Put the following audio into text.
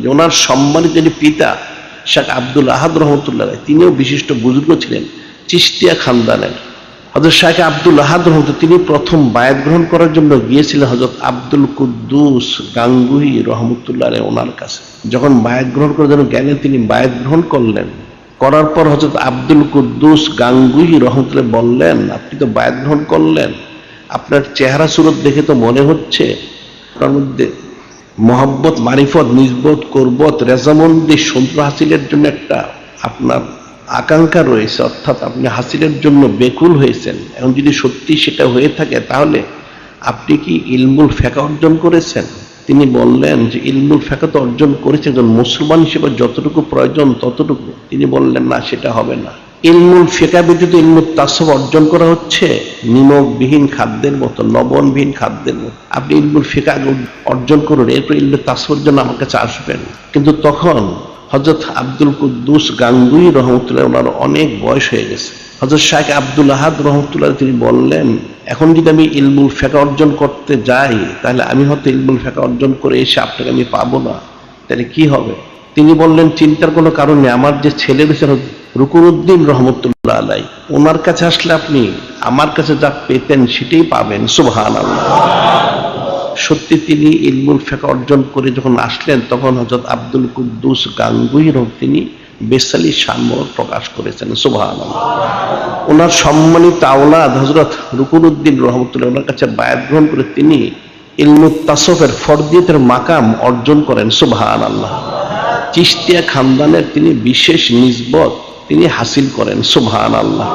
যে ওনার সম্মানিত যিনি পিতা, শেখ আব্দুল আহাদ রহমতুল্লাহ তিনিও বিশিষ্ট বুজুর্গ ছিলেন চিস্তিয়া খানদানের। হজরত শাহ আব্দুল আহাদ রহমত তিনি প্রথম বায়াত গ্রহণ করার জন্য গিয়েছিলেন হজরত আব্দুল কুদ্দুস গাঙ্গুহি রহমতুল্লাহ ওনার কাছে। যখন বায়াত গ্রহণ করার জন্য গেলেন, তিনি বায়াত গ্রহণ করলেন। করার পর হজরত আব্দুল কুদ্দুস গাঙ্গুহি রহমতুল্লাহ বললেন, আপনি তো বায়াত গ্রহণ করলেন। আপনার চেহারা সুরত দেখে তো মনে হচ্ছে। আপনার মধ্যে মহব্বত, মারিফত, নিজবত, করবত, রেজামন্দি, সন্ত্র হাসিলের জন্য একটা আপনার আকাঙ্ক্ষা রয়েছে। অর্থাৎ আপনি হাসিলের জন্য বেকুল হয়েছেন। এখন যদি সত্যি সেটা হয়ে থাকে, তাহলে আপনি কি ইলমুল ফেকা অর্জন করেছেন? তিনি বললেন যে, ইলমুল ফেকা তো অর্জন করেছে একজন মুসলমান হিসেবে যতটুকু প্রয়োজন, ততটুকু। তিনি বললেন, না, সেটা হবে না। ইলমুল ফেকা ব্যতীত ইলমুল তাসব অর্জন করা হচ্ছে নিমকবিহীন খাদ্যের মতো, লবণবিহীন খাদ্যের মতো। আপনি ইলমুল ফেকা অর্জন করুন, এরপর ইলমুল তাসবের জন্য আমার কাছে আসবেন কিন্তু তখন হজরত আব্দুল কুদ্দুস গাঙ্গুই রহমতুল্লাহ ওনার অনেক বয়স হয়ে গেছে। হজরত শাহ আব্দুল আহাদ রহমতুল্লাহ তিনি বললেন, এখন যদি আমি ইলমুল ফেকা অর্জন করতে যাই, তাহলে আমি হয়তো ইলমুল ফেকা অর্জন করে এসে আপনাকে আমি পাবো না। তাহলে কি হবে? তিনি বললেন, চিন্তার কোনো কারণ আমার যে ছেলে রয়েছে রুকুরুদ্দিন রহমতুল্লাহ আলাই, ওনার কাছে আসলে আপনি আমার কাছে যা পেতেন সেটাই পাবেন সুবহান সত্যি তিনি ইলমুল ফেকা অর্জন করে যখন আসলেন, তখন হজরত আব্দুল কুদ্দুস গাঙ্গুহির তিনি বেসালি সানমোহর প্রকাশ করেছেন সুবহান ওনার সম্মানিত আওলাদ হজরত রুকুরুদ্দিন রহমতুল্লাহ, ওনার কাছে বায়াত গ্রহণ করে তিনি ইলমুত তাসফের ফরদিয়তের মাকাম অর্জন করেন সুবহান আল্লাহ চিস্তিয়া খানদানের তিনি বিশেষ নিজবত তিনি হাসিল করেন সুবহান আল্লাহ